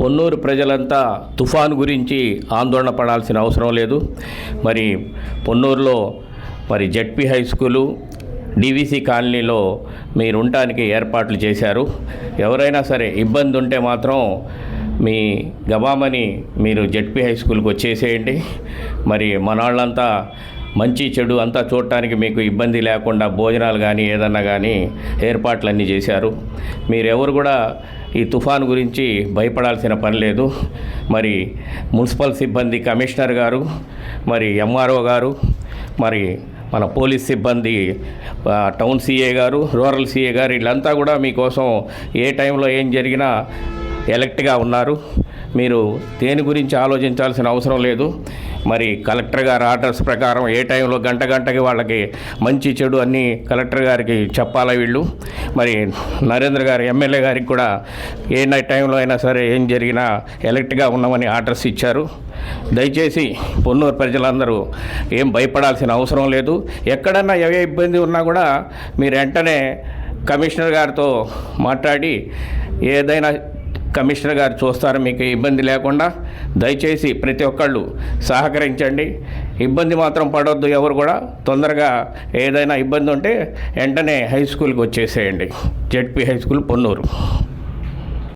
పొన్నూరు ప్రజలంతా తుఫాను గురించి ఆందోళన పడాల్సిన అవసరం లేదు. మరి పొన్నూరులో మరి జడ్పీ హై స్కూలు డివిసి కాలనీలో మీరు ఉండటానికి ఏర్పాట్లు చేశారు. ఎవరైనా సరే ఇబ్బంది ఉంటే మాత్రం మీ గబామని మీరు జడ్పీ హై స్కూల్కి వచ్చేసేయండి. మరి మనవాళ్ళంతా మంచి చెడు అంతా చూడటానికి మీకు ఇబ్బంది లేకుండా భోజనాలు కానీ ఏదన్నా కానీ ఏర్పాట్లన్నీ చేశారు. మీరెవరు కూడా ఈ తుఫాను గురించి భయపడాల్సిన పని లేదు. మరి మున్సిపల్ సిబ్బంది కమిషనర్ గారు మరి ఎంఆర్ఓ గారు మరి మన పోలీస్ సిబ్బంది town CA garu rural CA garu వీళ్ళంతా కూడా మీకోసం ఏ టైంలో ఏం జరిగినా ఎలక్ట్గా ఉన్నారు. మీరు దేని గురించి ఆలోచించాల్సిన అవసరం లేదు. మరి కలెక్టర్ గారు ఆర్డర్స్ ప్రకారం ఏ టైంలో గంట గంటకి వాళ్ళకి మంచి చెడు అన్నీ కలెక్టర్ గారికి చెప్పాలా వీళ్ళు? మరి నరేంద్ర గారు ఎమ్మెల్యే గారికి కూడా ఏ నైట్ టైంలో అయినా సరే ఏం జరిగినా ఎలక్ట్గా ఉన్నామని ఆర్డర్స్ ఇచ్చారు. దయచేసి పొన్నూరు ప్రజలందరూ ఏం భయపడాల్సిన అవసరం లేదు. ఎక్కడన్నా ఏ ఇబ్బంది ఉన్నా కూడా మీరు వెంటనే కమిషనర్ గారితో మాట్లాడి ఏదైనా కమిషనర్ గారు చూస్తారు మీకు ఇబ్బంది లేకుండా దయచేసి ప్రతి ఒక్కళ్ళు సహకరించండి. ఇబ్బంది మాత్రం పడవద్దు ఎవరు కూడా తొందరగా ఏదైనా ఇబ్బంది ఉంటే వెంటనే హై స్కూల్కి వచ్చేసేయండి. ZP high school Ponnuru.